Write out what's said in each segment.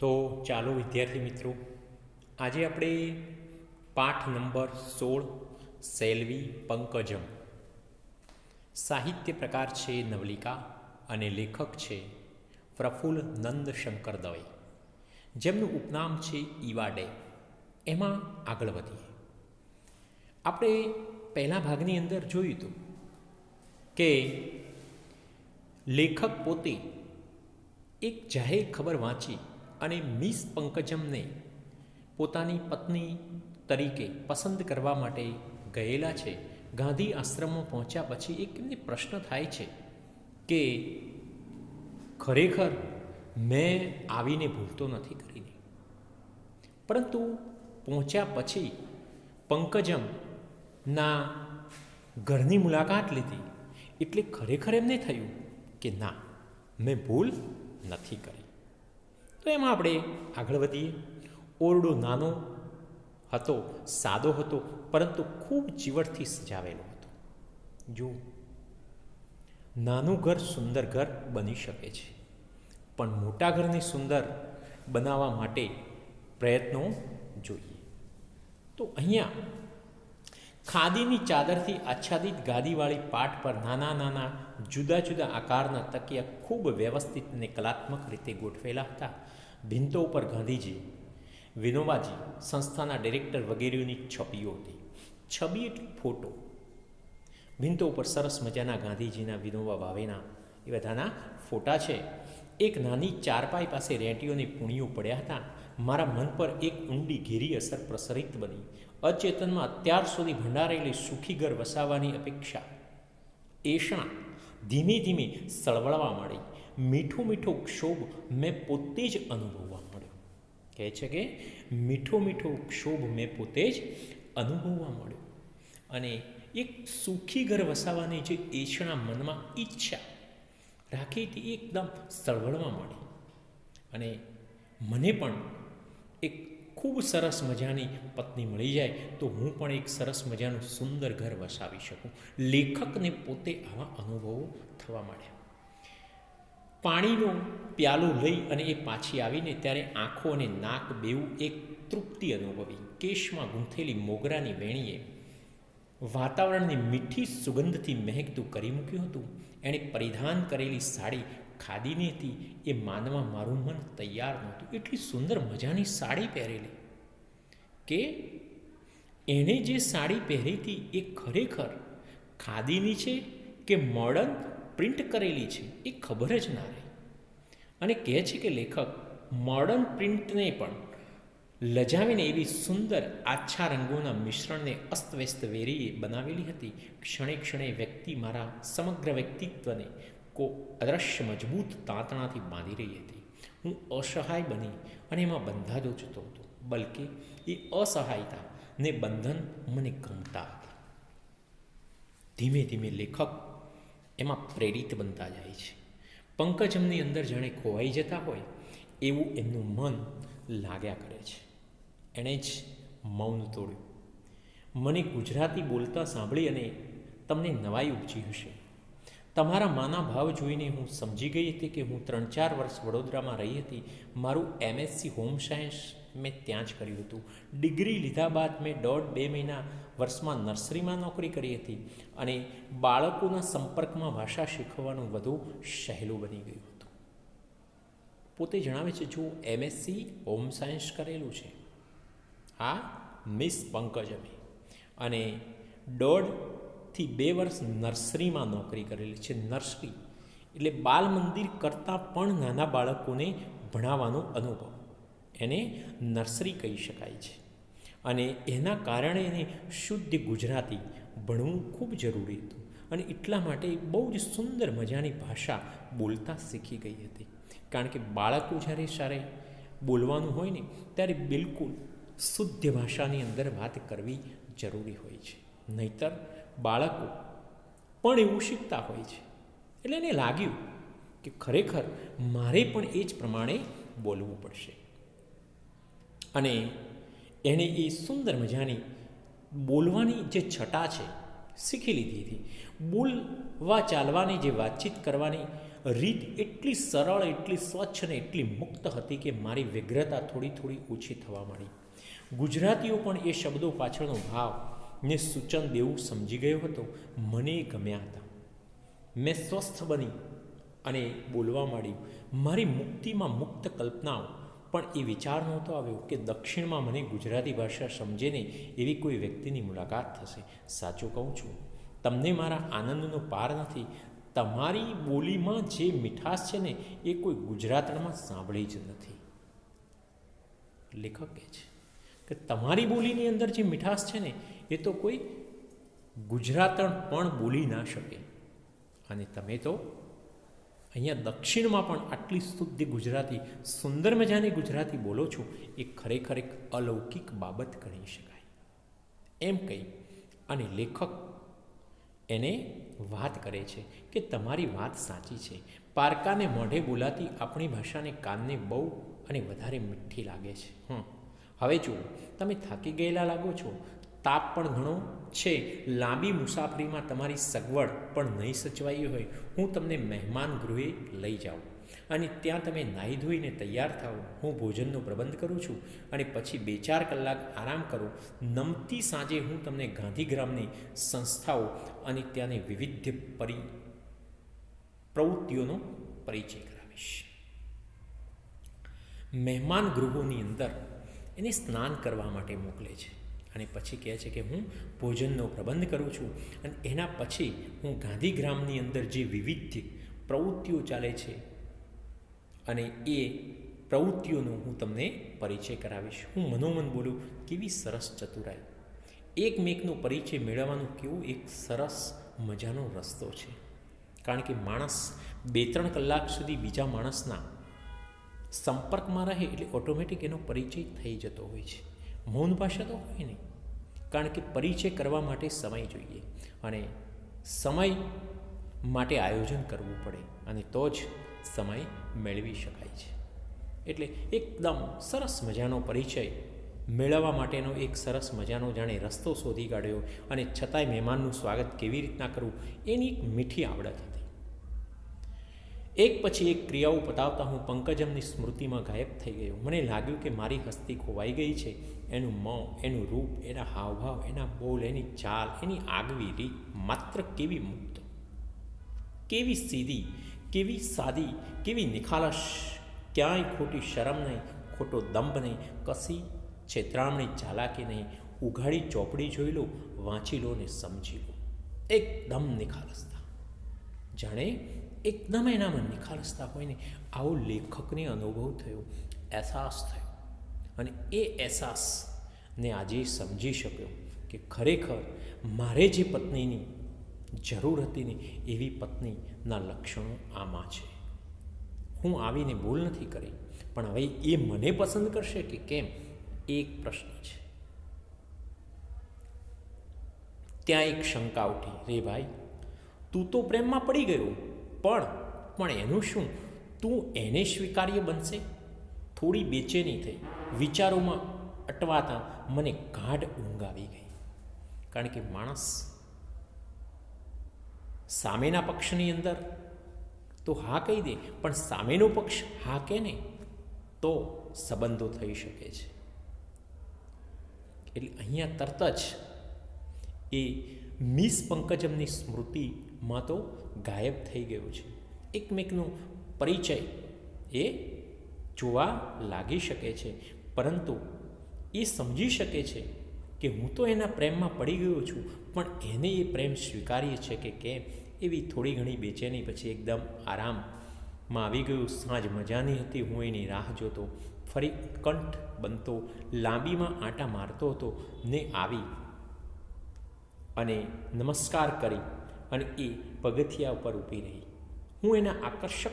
તો ચાલો વિદ્યાર્થી મિત્રો, આજે આપણે પાઠ નંબર સોળ, સેલ્વી પંકજમ. સાહિત્ય પ્રકાર છે નવલિકા અને લેખક છે પ્રફુલ્લ નંદ શંકર દવે. જેમનું ઉપનામ છે ઈવાડે. એમાં આગળ વધીએ. આપણે પહેલા ભાગની અંદર જોયું હતું કે લેખક પોતે એક જાહેર ખબર વાંચી અને મિસ પંકજમને પોતાની પત્ની તરીકે પસંદ કરવા માટે ગયેલા છે. ગાંધી આશ્રમમાં પહોંચ્યા પછી એક એમને પ્રશ્ન થાય છે કે, ખરેખર મેં આવીને ભૂલતો નથી કરીને? પરંતુ પહોંચ્યા પછી પંકજમના ઘરની મુલાકાત લીધી. એટલે ખરેખર એમને થયું કે ના, મેં ભૂલ નથી કરી. તો એમાં આપણે આગળ વધીએ. ઓરડો નાનો હતો, સાદો હતો, પરંતુ ખૂબ જીવડથી સજાવેલો હતો. જો નાનું ઘર સુંદર ઘર બની શકે છે, પણ મોટા ઘરને સુંદર બનાવવા માટે પ્રયત્નો જોઈએ. તો અહીંયા ખાદીની ચાદરથી આચ્છાદિત ગાદીવાળી પાટ પર નાના નાના જુદા જુદા આકારના તકિયા ખૂબ વ્યવસ્થિત અને કલાત્મક રીતે ગોઠવેલા હતા. ભીંતો ઉપર ગાંધીજી, વિનોબાજી સંસ્થાના ડિરેક્ટર વગેરેની છબીઓ હતી. છબી એટલે ફોટો. ભીંતો ઉપર સરસ મજાના ગાંધીજીના, વિનોબા ભાવેના એ બધાના ફોટા છે. એક નાની ચારપાઈ પાસે રેંટીઓની પૂણીઓ પડ્યા હતા. મારા મન પર એક ઊંડી ઘેરી અસર પ્રસરિત બની. અચેતનમાં અત્યાર સુધી ભંડારેલી સુખી ઘર વસાવવાની અપેક્ષા. એષણા ધીમે ધીમે સળવળવા માંડી. મીઠો મીઠો ક્ષોભ મેં પોતે જ અનુભવવા મળ્યો. કહે છે કે મીઠો મીઠો ક્ષોભ મેં પોતે જ અનુભવવા મળ્યો. અને એક સુખી ઘર વસાવવાની જે એષણા મનમાં ઈચ્છા રાખી હતી એકદમ સળવળવા માંડી. અને મને પણ એક ખૂબ સરસ મજાની પત્ની મળી જાય તો હું પણ એક સરસ મજાનું સુંદર ઘર વસાવી શકું. લેખકને પોતે આવા અનુભવો થવા માંડ્યા. પાણીનો પ્યાલો લઈ અને એ પાછી આવીને ત્યારે આંખો અને નાક બેવું એક તૃપ્તિ અનુભવી. કેશમાં ગૂંથેલી મોગરાની વેણીએ વાતાવરણની મીઠી સુગંધથી મહેકતું કરી મૂક્યું હતું. એણે પરિધાન કરેલી સાડી ખાદીની હતી. એ માનવા મારું મન તૈયાર નહોતું. એટલી સુંદર મજાની સાડી પહેરેલી. કે એણે જે સાડી પહેરી હતી એ ખરેખર ખાદીની છે કે મોડર્ન પ્રિન્ટ કરેલી છે? એ ખબર જ ના રહી. અને કહે છે કે લેખક મોડર્ન પ્રિન્ટને પણ લજાવીને એવી સુંદર આછા રંગોના મિશ્રણને અસ્તવ્યસ્ત વેરીએ બનાવેલી હતી. ક્ષણે ક્ષણે વ્યક્તિ મારા સમગ્ર વ્યક્તિત્વને કો અદ્રશ્ય મજબૂત તાંતણાથી બાંધી રહી હતી. હું અસહાય બની અને એમાં બંધાતો જતો હતો, બલકે એ અસહાયતા ને બંધન મને ગમતા હતા. ધીમે ધીમે લેખક એમાં પ્રેરિત બનતા જાય છે. પંકજમની અંદર જાણે ખોવાઈ જતા હોય એવું એમનું મન લાગ્યા કરે છે. એણે જ મૌન તોડ્યું. મને ગુજરાતી બોલતા સાંભળી અને તમને નવાઈ ઉપજી હશે. તમારા માના ભાવ જોઈને હું સમજી ગઈ હતી કે હું ત્રણ ચાર વર્ષ વડોદરામાં રહી હતી. મારું એમએસસી હોમ સાયન્સ મેં ત્યાં જ કર્યું હતું. ડિગ્રી લીધા બાદ મેં દોઢ બે મહિના વર્ષમાં નર્સરીમાં નોકરી કરી હતી અને બાળકોના સંપર્કમાં ભાષા શીખવાનું વધુ સહેલું બની ગયું હતું. પોતે જણાવે છે, જો એમએસસી હોમ સાયન્સ કરેલું છે. આ મિસ પંકજ અમે અને દોઢથી બે વર્ષ નર્સરીમાં નોકરી કરેલી છે, નર્સરી. એટલે બાલ મંદિર કરતાં પણ નાના બાળકોને ભણાવવાનો અનુભવ. એને નર્સરી કહી શકાય છે. અને એના કારણે એને શુદ્ધ ગુજરાતી ભણવું ખૂબ જરૂરી હતું. અને એટલા માટે બહુ જ સુંદર મજાની ભાષા બોલતા શીખી ગઈ હતી. કારણ કે બાળકો જ્યારે સારે બોલવાનું હોય ને, ત્યારે બિલકુલ શુદ્ધ ભાષાની અંદર વાત કરવી જરૂરી હોય છે. નહીતર બાળકો પણ એવું શીખતા હોય છે. એટલે એને લાગ્યું કે ખરેખર મારે પણ એ જ પ્રમાણે બોલવું પડશે. અને એણે એ સુંદર મજાની બોલવાની જે છટા છે, શીખી લીધી હતી. બોલવા ચાલવાની જે વાતચીત કરવાની રીત એટલી સરળ, એટલી સ્વચ્છ અને એટલી મુક્ત હતી કે મારી વ્યગ્રતા થોડી થોડી ઓછી થવા માંડી. ગુજરાતીઓ પણ એ શબ્દો પાછળનો ભાવ ને સૂચન દેવું સમજી ગયો હતો. મને ગમ્યા હતા. મેં સ્વસ્થ બની અને બોલવા માંડ્યું, મારી મુક્તિમાં મુક્ત કલ્પનાઓ પણ એ વિચાર નહોતો આવ્યો કે દક્ષિણમાં મને ગુજરાતી ભાષા સમજે ને એવી કોઈ વ્યક્તિની મુલાકાત થશે. સાચું કહું છું, તમને મારા આનંદનો પાર નથી. તમારી બોલીમાં જે મીઠાશ છે ને એ કોઈ ગુજરાતમાં સાંભળી જ નથી. લેખક કહે છે કે તમારી બોલીની અંદર જે મીઠાશ છે ને એ તો કોઈ ગુજરાતણ પણ બોલી ના શકે. અને તમે તો અહીંયા દક્ષિણમાં પણ આટલી શુદ્ધ ગુજરાતી, સુંદર મજાની ગુજરાતી બોલો છો, એ ખરેખર એક અલૌકિક બાબત ગણી શકાય. એમ કહી અને લેખક એને વાત કરે છે કે તમારી વાત સાચી છે. પારકાને મોઢે બોલાતી આપણી ભાષાને કાનને બહુ અને વધારે મીઠી લાગે છે. હં હવે જુઓ, તમે થાકી ગયેલા લાગો છો તાપ પણ ઘણો છે. લાંબી મુસાફરીમાં તમારી સગવડ પણ નહીં સચવાઈ હોય. હું તમને મહેમાન ગૃહે લઈ જાઉં. અને ત્યાં તમે નાહી ધોઈને તૈયાર થાઓ. હું ભોજનનો પ્રબંધ કરું છું અને પછી બે ચાર કલાક આરામ કરો. નમતી સાંજે હું તમને ગાંધીગ્રામની સંસ્થાઓ અને ત્યાંની વિવિધ પરી, પ્રવૃત્તિઓનો પરિચય કરાવીશ. મહેમાન ગૃહોની અંદર એને સ્નાન કરવા માટે મોકલે છે. અને પછી કહે છે કે હું ભોજનનો પ્રબંધ કરું છું અને એના પછી હું ગાંધીગ્રામની અંદર જે વિવિધ પ્રવૃત્તિઓ ચાલે છે અને એ પ્રવૃત્તિઓનો હું તમને પરિચય કરાવીશ. હું મનોમન બોલું, કેવી સરસ ચતુરાઈ. એકમેકનો પરિચય મેળવવાનો કેવો એક સરસ મજાનો રસ્તો છે. કારણ કે માણસ બે ત્રણ કલાક સુધી બીજા માણસના સંપર્કમાં રહે એટલે ઓટોમેટિક એનો પરિચય થઈ જતો હોય છે. મૌન ભાષા તો હોય નહીં. કારણ કે પરિચય કરવા માટે સમય જોઈએ અને સમય માટે આયોજન કરવું પડે અને તો જ સમય મેળવી શકાય છે. એટલે એકદમ સરસ મજાનો પરિચય મેળવવા માટેનો એક સરસ મજાનો જાણે રસ્તો શોધી કાઢ્યો અને છતાંય મહેમાનનું સ્વાગત કેવી રીતના કરવું એની એક મીઠી આવડત હતી. એક પછી એક ક્રિયાઓ પતાવતા હું પંકજમની સ્મૃતિમાં ગાયબ થઈ ગયો. મને લાગ્યું કે મારી હસ્તી ખોવાઈ ગઈ છે. એનું મોં, એનું રૂપ, એના હાવભાવ, એના બોલ, એની ચાલ, એની આગવી રીત માત્ર કેવી મુક્ત, કેવી સીધી, કેવી સાદી, કેવી નિખાલસ, ક્યાંય ખોટી શરમ નહીં, ખોટો દંભ નહીં કસી છેતરામણી ચાલાકી નહીં, ઉઘાડી ચોપડી જોઈ લો, વાંચી લો ને સમજી લો. એકદમ નિખાલસતા. જાણે એકદમ એનામાં નિખાલસતા હોય ને આવો લેખકને અનુભવ થયો અહેસાસ થયો અને એ અહેસાસને આજે સમજી શક્યો કે ખરેખર મારે જે પત્નીની જરૂર હતી ને એવી પત્નીના લક્ષણો આમાં છે। હું આવીને ભૂલ નથી કરી, પણ હવે એ મને પસંદ કરશે કે કેમ? એક પ્રશ્ન છે। ત્યાં એક શંકા ઉઠી, રે ભાઈ, તું તો પ્રેમમાં પડી ગયો પણ પણ એનું શું? તું એને સ્વીકાર્ય બનશે? થોડી બેચેની થઈ. વિચારોમાં અટવાતા મને ગાઢ ઊંઘ આવી ગઈ. કારણ કે માણસ સામેના પક્ષની અંદર તો હા કહી દે, પણ સામેનો પક્ષ હા કે ને, તો સંબંધો થઈ શકે છે. એટલે અહીંયા તરત જ એ મિસ પંકજમની સ્મૃતિમાં તો ગાયબ થઈ ગયો છે. એકમેકનો પરિચય એ જોવા લાગી શકે છે, પરંતુ એ સમજી શકે છે કે હું તો એના પ્રેમમાં પડી ગયો છું, પણ એને એ પ્રેમ સ્વીકાર્ય છે કે કેમ? એવી થોડી ઘણી બેચેની પછી એકદમ આરામમાં આવી ગયું. સાંજ મજાની હતી, હું એની રાહ જોતો, ફરી કંઠ બનતો, લાંબીમાં આંટા મારતો હતો ને આવી અને નમસ્કાર કરી અને એ પગથિયા ઉપર ઊભી રહી. હું એના આકર્ષક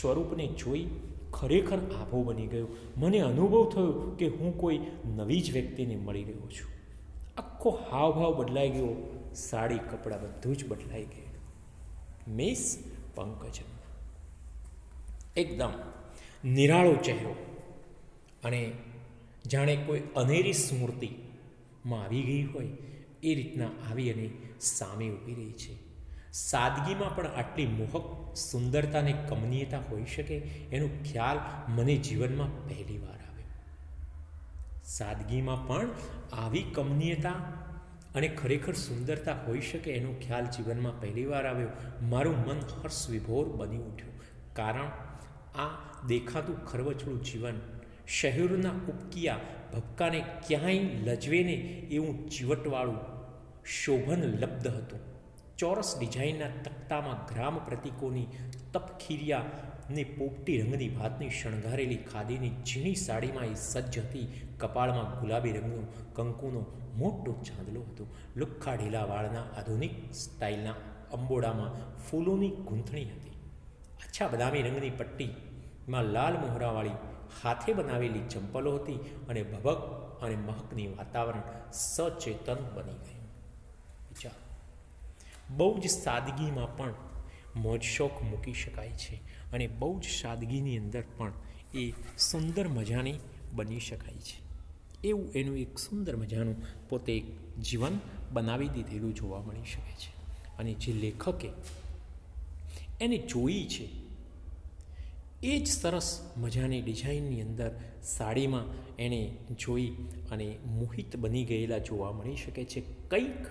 સ્વરૂપને જોઈ ખરેખર આભો બની ગયો. મને અનુભવ થયો કે હું કોઈ નવી જ વ્યક્તિને મળી રહ્યો છું. આખો હાવભાવ બદલાઈ ગયો. સાડી, કપડાં બધું જ બદલાઈ ગયું. મિસ પંકજમ એકદમ નિરાળો ચહેરો. અને જાણે કોઈ અનેરી સ્મૃતિમાં આવી ગઈ હોય એ રીતના આવી અને સામે ઊભી રહી છે. સાદગીમાં પણ આટલી મોહક સુંદરતા અને કમનીયતા હોઈ શકે એનો ખ્યાલ મને જીવનમાં પહેલી વાર આવ્યો. સાદગીમાં પણ આવી કમનીયતા અને ખરેખર સુંદરતા હોઈ શકે એનો ખ્યાલ જીવનમાં પહેલી વાર આવ્યો. મારું મન હર્ષ વિભોર બની ઉઠ્યું. કારણ આ દેખાતું ખરવચડું જીવન શહેરોના ઉપકિયા ભપકાને ક્યાંય લજવે ને એવું ચીવટવાળું શોભન લબ્ધ હતું. ચોરસ ડિઝાઇનના તખ્તામાં ગ્રામ પ્રતીકોની તપખીરિયા ને પોપટી રંગની ભાતની શણગારેલી ખાદીની ઝીણી સાડીમાં એ સજ્જ હતી. કપાળમાં ગુલાબી રંગનો કંકુનો મોટો ચાંદલો હતો. લુખ્ખા ઢીલા વાળના આધુનિક સ્ટાઇલના અંબોડામાં ફૂલોની ગૂંથણી હતી. આછા બદામી રંગની પટ્ટીમાં લાલ મોહરાવાળી હાથે બનાવેલી ચંપલો હતી અને ભભક અને મહકની વાતાવરણ સચેતન બની ગયું. વિચાર. બહુ જ સાદગીમાં પણ મોજ શોખ મૂકી શકાય છે અને બહુ જ સાદગીની અંદર પણ એ સુંદર મજાની બની શકાય છે. એવું એનું એક સુંદર મજાનું પોતે એક જીવન બનાવી દીધેલું જોવા મળી શકે છે. અને જે લેખકે એને જોઈ છે એ જ સરસ મજાની ડિઝાઇનની અંદર સાડીમાં એણે જોઈ અને મોહિત બની ગયેલા જોવા મળી શકે છે. કંઈક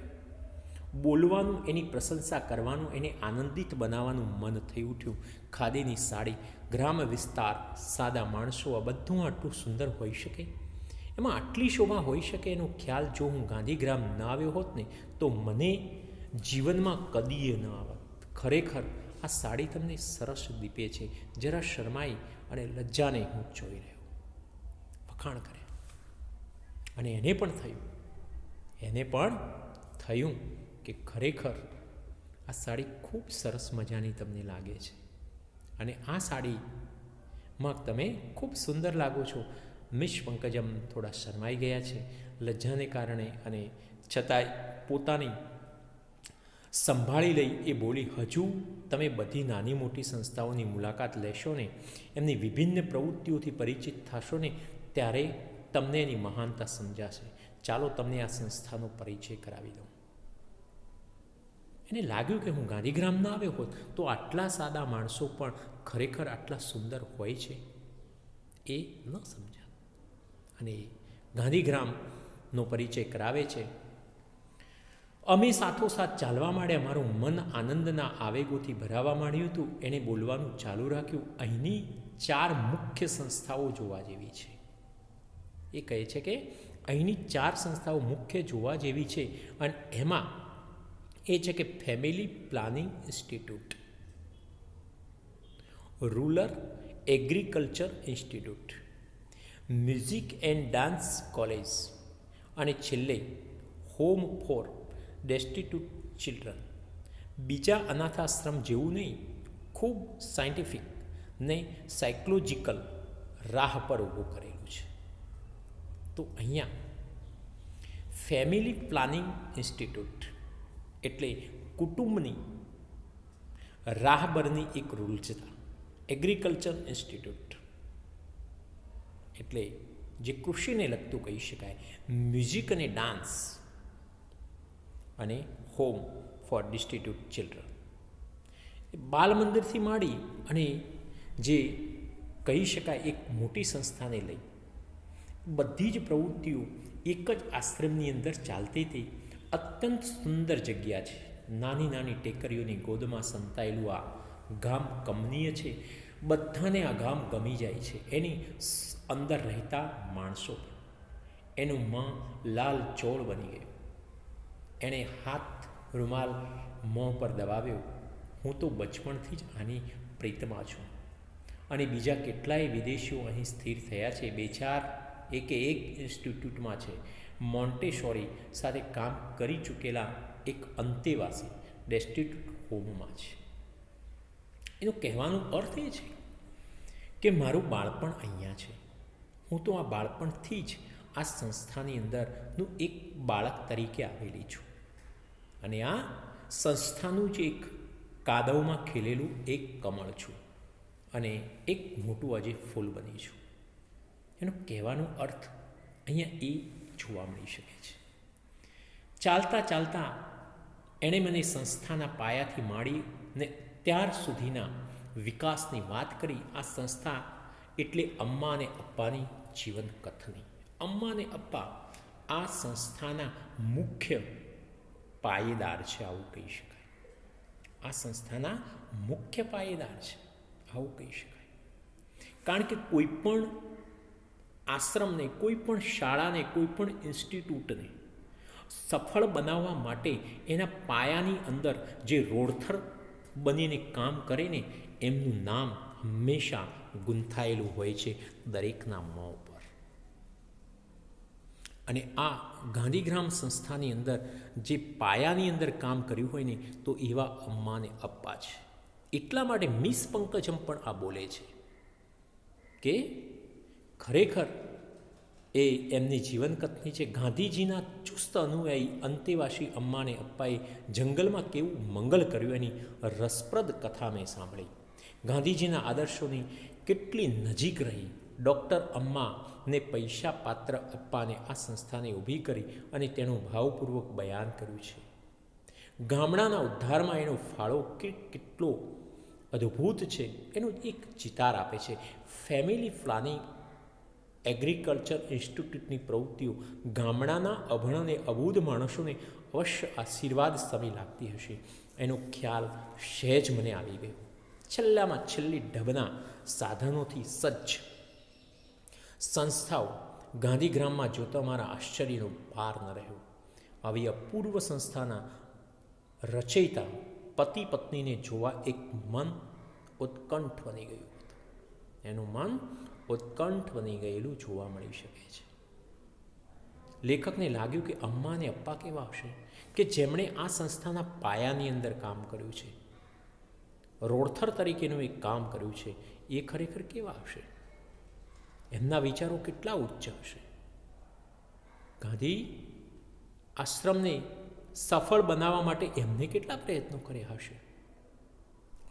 બોલવાનું, એની પ્રશંસા કરવાનું, એને આનંદિત બનાવવાનું મન થઈ ઉઠ્યું. ખાદીની સાડી, ગ્રામ વિસ્તાર, સાદા માણસો, આ બધું આટલું સુંદર હોઈ શકે? એમાં આટલી શોભા હોઈ શકે? એનો ખ્યાલ જો હું ગાંધીગ્રામ ન આવ્યો હોત ને, તો મને જીવનમાં કદીએ ન આવત. ખરેખર આ સાડી તમને સરસ દીપે છે. જરા શરમાઈ અને લજ્જાને હું જોઈ રહ્યો. વખાણ કરે. અને એને પણ થયું. એને પણ થયું કે ખરેખર આ સાડી ખૂબ સરસ મજાની તમને લાગે છે. અને આ સાડીમાં તમે ખૂબ સુંદર લાગો છો. મિશ પંકજમ થોડા શરમાઈ ગયા છે. લજ્જાને કારણે અને છતાંય પોતાની સંભાળી લઈ એ બોલી, હજુ તમે બધી નાની મોટી સંસ્થાઓની મુલાકાત લેશો ને, એમની વિભિન્ન પ્રવૃત્તિઓથી પરિચિત થશો ને, ત્યારે તમને એની મહાનતા સમજાશે. ચાલો તમને આ સંસ્થાનો પરિચય કરાવી દઉં. એને લાગ્યું કે હું ગાંધીગ્રામ ના આવ્યો હોત, તો આટલા સાદા માણસો પણ ખરેખર આટલા સુંદર હોય છે? એ ન સમજા અને ગાંધીગ્રામનો પરિચય કરાવે છે અમે સાથોસાથ ચાલવા માંડ્યા, મારું મન આનંદના આવેગોથી ભરાવા માંડ્યું હતું. એણે બોલવાનું ચાલુ રાખ્યું. અહીંની ચાર મુખ્ય સંસ્થાઓ જોવા જેવી છે. એ કહે છે કે અહીંની ચાર સંસ્થાઓ મુખ્ય જોવા જેવી છે અને એમાં એ છે કે family planning institute, rural agriculture institute, music and dance college અને છેલ્લે હોમ ફોર ડેસ્ટિટ્યૂટ ચિલ્ડ્રન બીજા અનાથાશ્રમ જેવું નહીં, ખૂબ સાયન્ટિફિક ને સાયકોલોજીકલ રાહ પર ઊભું કરેલું છે. તો અહીંયા ફેમિલી પ્લાનિંગ ઇન્સ્ટિટ્યૂટ એટલે કુટુંબની રાહબરની એક રૂલચતા એગ્રીકલ્ચર ઇન્સ્ટિટ્યૂટ એટલે જે કૃષિને લગતું કહી શકાય મ્યુઝિક અને ડાન્સ અને હોમ ફોર ડિસ્ટિટ્યૂટ ચિલ્ડ્રન બાલ મંદિરથી માંડી અને જે કહી શકાય એક મોટી સંસ્થાને લઈ બધી જ પ્રવૃત્તિઓ એક જ આશ્રમની અંદર ચાલતી હતી. અત્યંત સુંદર જગ્યા છે. નાની નાની ટેકરીઓની ગોદમાં સંતાયેલું આ ગામ કમનીય છે. બધાને આ ગામ ગમી જાય છે. એની અંદર રહેતા માણસો એનું માં લાલ ચોળ બની ગયું. એણે હાથ રૂમાલ મોં પર દબાવ્યો. હું તો બચપણથી જ આની પ્રીતમાં છું. અને બીજા કેટલાય વિદેશીઓ અહીં સ્થિર થયા છે. બે ચાર એકે એક ઇન્સ્ટિટ્યૂટમાં છે. મોન્ટેશોરી સાથે કામ કરી ચૂકેલા એક અંતેવાસી ડેસ્ટિટ્યૂટ હોમમાં છે. એનો કહેવાનો અર્થ એ છે કે મારું બાળપણ અહીંયા છે. હું તો આ બાળપણથી જ આ સંસ્થાની અંદરનું એક બાળક તરીકે આવેલી છું. અને આ સંસ્થાનું જ એક કાદવમાં ખીલેલું એક કમળ છું અને એક મોટું આજે ફૂલ બની છું. એનો કહેવાનો અર્થ અહીંયા એ જોવા મળી શકે છે. ચાલતા ચાલતા એણે મને સંસ્થાના પાયાથી માંડીને ત્યાર સુધીના વિકાસની વાત કરી. આ સંસ્થા એટલે અમ્મા અને અપ્પાની જીવન કથની અમ્મા અને અપ્પા આ સંસ્થાના મુખ્ય પાયેદાર છે આવું કહી શકાય. આ સંસ્થાના મુખ્ય પાયેદાર છે આવું કહી શકાય. કારણ કે કોઈ પણ આશ્રમને, કોઈ પણ શાળાને, કોઈ પણ ઇન્સ્ટિટ્યૂટને સફળ બનાવવા માટે એના પાયાની અંદર જે રોડથર બનીને કામ કરે ને, એમનું નામ હંમેશા ગૂંથાયેલું હોય છે દરેકના મોં અને આ ગાંધીગ્રામ સંસ્થાની અંદર જે પાયાની અંદર કામ કર્યું હોય ને, તો એવા અમ્માને અપ્પા છે. એટલા માટે મિસ પંકજમ પણ આ બોલે છે કે ખરેખર એ એમની જીવનકથની છે ગાંધીજીના ચુસ્ત અનુયાયી અંતેવાસી અમ્માને અપ્પાએ જંગલમાં કેવું મંગલ કર્યું એની રસપ્રદ કથા મેં સાંભળી. ગાંધીજીના આદર્શોની કેટલી નજીક રહી. ડૉક્ટર અમ્માને પૈસા પાત્ર અપ્પાને આ સંસ્થાને ઊભી કરી અને તેનું ભાવપૂર્વક બયાન કર્યું છે. ગામડાના ઉદ્ધારમાં એનો ફાળો કેટલો અદ્ભુત છે એનું એક ચિતાર આપે છે. ફેમિલી પ્લાનિંગ એગ્રીકલ્ચર ઇન્સ્ટિટ્યૂટની પ્રવૃત્તિઓ ગામડાના અભણ અને અબૂધ માણસોને અવશ્ય આશીર્વાદ સમી લાગતી હશે. એનો ખ્યાલ સહેજ મને આવી ગયો. છેલ્લામાં છેલ્લી ઢબના સાધનોથી સજ્જ સંસ્થાઓ ગાંધીગ્રામમાં જોતા મારા આશ્ચર્યનો પાર ન રહ્યો. આવી અપૂર્વ સંસ્થાના રચયિતા પતિ પત્નીને જોવા એક મન ઉત્કંઠ બની ગયું હતું. એનું મન ઉત્કંઠ બની ગયેલું જોવા મળી શકે છે. લેખકને લાગ્યું કે અમ્મા અને અપ્પા કેવા હશે કે જેમણે આ સંસ્થાના પાયાની અંદર કામ કર્યું છે. રોડથર તરીકેનું એક કામ કર્યું છે. એ ખરેખર કેવા હશે? એમના વિચારો કેટલા ઉચ્ચ હશે? ગાંધી આશ્રમને સફળ બનાવવા માટે એમને કેટલા પ્રયત્નો કર્યા હશે?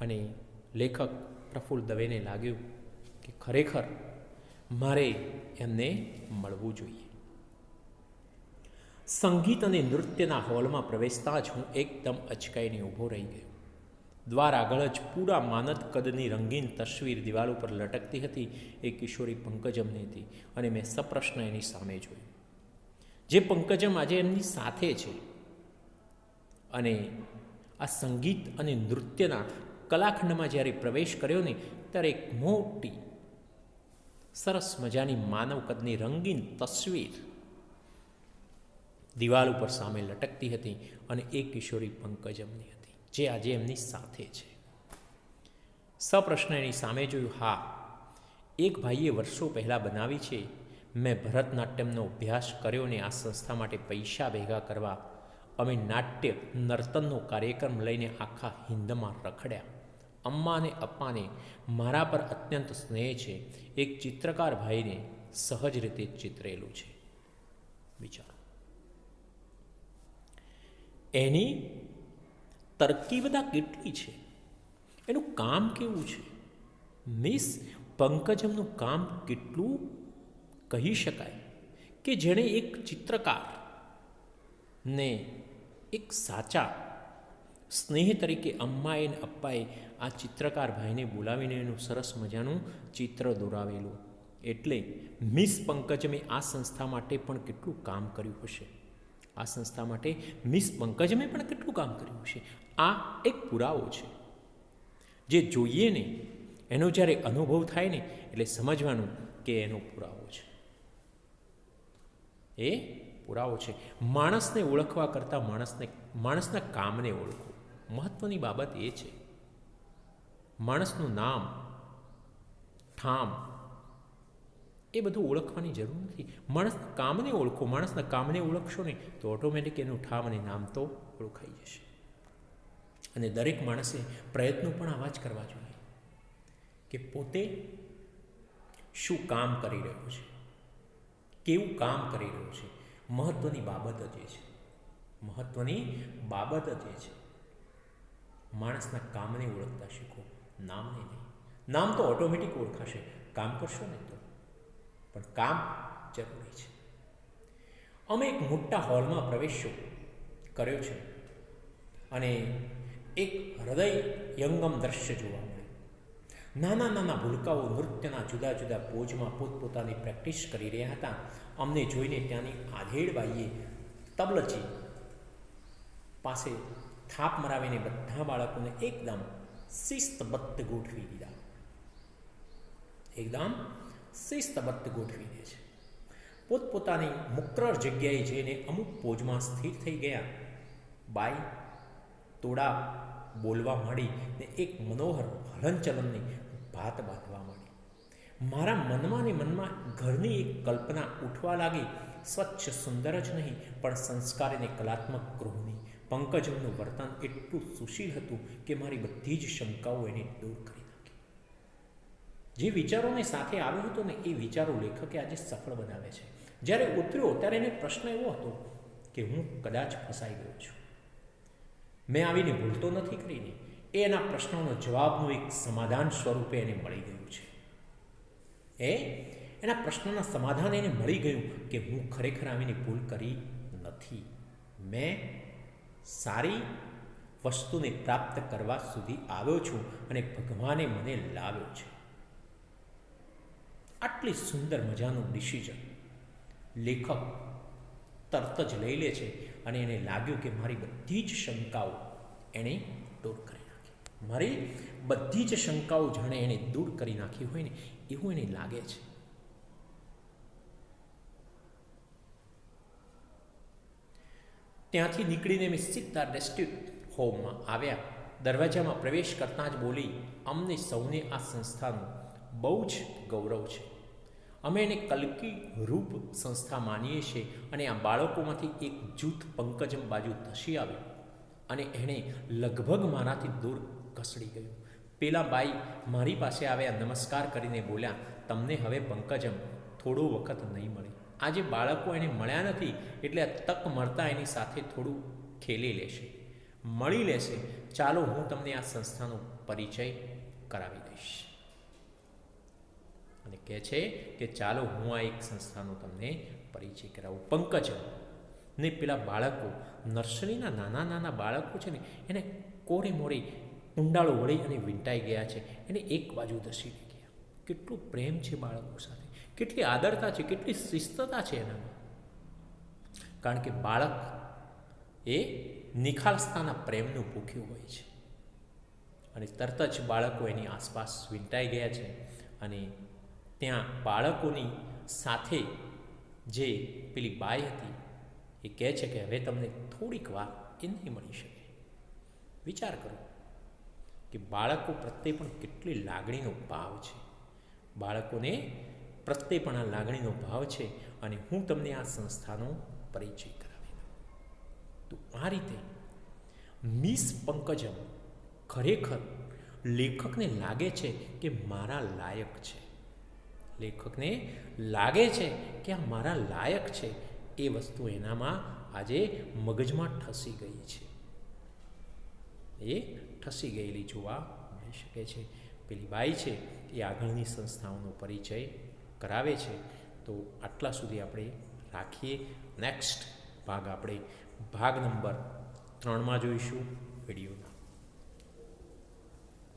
અને લેખક પ્રફુલ્લ દવેને લાગ્યું કે ખરેખર મારે એમને મળવું જોઈએ. સંગીત અને નૃત્યના હોલમાં પ્રવેશતા જ હું એકદમ અચકાઈને ઊભો રહી ગયો. દ્વાર આગળ જ પૂરા માનદ કદની રંગીન તસવીર દિવાલ ઉપર લટકતી હતી, એ કિશોરી પંકજમની હતી અને મેં સપ્રશ્ન એની સામે જોયું. જે પંકજમ આજે એમની સાથે છે અને આ સંગીત અને નૃત્યના કલાખંડમાં જ્યારે પ્રવેશ કર્યો ને, ત્યારે એક મોટી, સરસ મજાની માનવ કદની રંગીન તસવીર દિવાલ ઉપર સામે લટકતી હતી અને એ કિશોરી પંકજમની હતી. જે આજે એમની સાથે છે. સપ્રશ્ન એની સામે જોયું, હા, એક ભાઈએ વર્ષો પહેલાં બનાવી છે. મેં ભરતનાટ્યમનો અભ્યાસ કર્યો ને આ સંસ્થા માટે પૈસા ભેગા કરવા અમે નાટ્ય નર્તનનો કાર્યક્રમ લઈને આખા હિન્દમાં રખડ્યા. અમ્મા અને અપ્પાને મારા પર અત્યંત સ્નેહ છે. એક ચિત્રકાર ભાઈને સહજ રીતે ચિતરેલું છે. વિચારો. એની તરકીબતા કેટલી છે? એનું કામ કેવું છે? મિસ પંકજમનું કામ કેટલું કહી શકાય કે જેણે એક ચિત્રકાર ને એક સાચા સ્નેહ તરીકે અમ્માએ અને અપ્પાએ આ ચિત્રકાર ભાઈને બોલાવીને એનું સરસ મજાનું ચિત્ર દોરાવેલું. એટલે મિસ પંકજમે આ સંસ્થા માટે પણ કેટલું કામ કર્યું હશે? આ સંસ્થા માટે મિસ પંકજમે પણ કેટલું કામ કર્યું હશે? આ એક પુરાવો છે. જે જોઈએ ને એનો જ્યારે અનુભવ થાય ને એટલે સમજવાનું કે એનો પુરાવો છે. એ પુરાવો છે. માણસને ઓળખવા કરતાં માણસને, માણસના કામને ઓળખો. મહત્ત્વની બાબત એ છે. માણસનું નામ, ઠામ, એ બધું ઓળખવાની જરૂર નથી. માણસના કામને ઓળખો, માણસના કામને ઓળખશો ને તો ઓટોમેટિક એનું ઠામ અને નામ તો ઓળખાઈ જશે. અને દરેક માણસે પ્રયત્નો પણ આવા જ કરવા જોઈએ કે પોતે શું કામ કરી રહ્યો છે, કેવું કામ કરી રહ્યો છે. મહત્ત્વની બાબત જ એ છે. મહત્ત્વની બાબત જ એ છે. માણસના કામને ઓળખતા શીખો, નામને નહીં. નામ તો ઓટોમેટિક ઓળખાશે. કામ કરશો ને તો. પણ કામ જરૂરી છે. અમે એક મોટા હોલમાં પ્રવેશ્યો કર્યો છે. અને એક હૃદય યંગમ દ્રશ્ય જોવા મળે. નાના નાના ભૂલકાઓ નૃત્યના જુદા જુદા પોજમાં પોતપોતાની પ્રેક્ટિસ કરી રહ્યા હતા. અમને જોઈને ત્યાંની આધેડબાઈએ તબલચી પાસે થાપ મરાવીને બધા બાળકોને એકદમ શિસ્તબદ્ધ ગોઠવી દીધા. એકદમ શિસ્તબદ્ધ ગોઠવી દે છે. પોતપોતાની મુક્રર જગ્યાએ જઈને અમુક પોજમાં સ્થિર થઈ ગયા. બાઈ તોડા બોલવા માંડી ને એક મનોહર હલનચલનની ભાત બાંધવા માંડી મારા મનમાં ને મનમાં ઘરની એક કલ્પના ઉઠવા લાગી. સ્વચ્છ સુંદર જ નહીં, પણ સંસ્કારી અને કલાત્મક ગૃહની પંકજનું વર્તન એટલું સુશીલ હતું કે મારી બધી જ શંકાઓ એને દૂર કરી નાખી. જે વિચારોને સાથે આવ્યો હતો ને એ વિચારો લેખકે આજે સફળ બનાવે છે. જ્યારે ઉતર્યો ત્યારે એને પ્રશ્ન એવો હતો કે હું કદાચ ફસાઈ ગયો છું. મેં આવીને ભૂલતો નથી કરીને. એ એના પ્રશ્નોનો જવાબનું એક સમાધાન સ્વરૂપે એને મળી ગયું છે. એ? એના પ્રશ્નના સમાધાન એને મળી ગયું કે હું ખરેખર આવીને ભૂલ કરી નથી. મેં સારી વસ્તુને પ્રાપ્ત કરવા સુધી આવ્યો છું અને ભગવાને મને લાવ્યો છે. આટલી સુંદર મજાનું ડિસિઝન લેખક તરત જ લઈ લે છે. અને એને લાગ્યું કે મારી બધી જ શંકાઓ એણે દૂર કરી નાખી. મારી બધી જ શંકાઓ જાણે એણે દૂર કરી નાખી હોય ને, એવું એને લાગે છે. ત્યાંથી નીકળીને મેં સીધા ડેસ્ટિટ હોમમાં આવ્યા. દરવાજામાં પ્રવેશ કરતાં જ બોલી, અમને સૌને આ સંસ્થાનું બહુ જ ગૌરવ છે. અમે એને કલકી રૂપ સંસ્થા માનીએ છીએ અને આ બાળકોમાંથી એક જૂથ પંકજમ બાજુ ધસી આવ્યું અને એણે લગભગ મારાથી દૂર ઘસડી ગયું. પેલા બાઈ મારી પાસે આવ્યા નમસ્કાર કરીને બોલ્યા, તમને હવે પંકજમ થોડો વખત નહીં મળે. આજે બાળકો એને મળ્યા નથી એટલે આ તક મળતા એની સાથે થોડું ખેલી લેશે. મળી લેશે. ચાલો હું તમને આ સંસ્થાનો પરિચય કરાવી દઈશ. અને કહે છે કે ચાલો હું આ એક સંસ્થાનો તમને પરિચય કરાવું. પંકજ. ને પેલા બાળકો, નર્સરીના નાના નાના બાળકો છે ને, એને કોરે મોરે ઊંડાળો વળી અને વીંટાઈ ગયા છે. એને એક બાજુ ધસી ગયા. કેટલું પ્રેમ છે બાળકો સાથે. કેટલી આદરતા છે, કેટલી શિસ્તતા છે એનામાં. કારણ કે બાળક એ નિખાલસતાના પ્રેમનું ભૂખ્યું હોય છે. અને તરત જ બાળકો એની આસપાસ વીંટાઈ ગયા છે અને ત્યાં બાળકોની સાથે જે પેલી બાઈ હતી, એ કહે છે કે હવે તમને થોડીક વાર એ નહીં મળી શકે. વિચાર કરો કે બાળકો પ્રત્યે પણ કેટલી લાગણીનો ભાવ છે. બાળકોને પ્રત્યે પણ આ લાગણીનો ભાવ છે અને હું તમને આ સંસ્થાનો પરિચય કરાવી દઉં. તો આ રીતે મિસ પંકજમ ખરેખર લેખકને લાગે છે કે મારા લાયક છે. લેખકને લાગે છે કે આ મારા લાયક છે. એ વસ્તુ એનામાં આજે મગજમાં ઠસી ગઈ છે. એ ઠસી ગયેલી જોવા મળી શકે છે. પેલી બાઈ છે એ આગળની સંસ્થાઓનો પરિચય કરાવે છે. તો આટલા સુધી આપણે રાખીએ. નેક્સ્ટ ભાગ આપણે ભાગ નંબર ત્રણમાં જોઈશું. વિડીયોના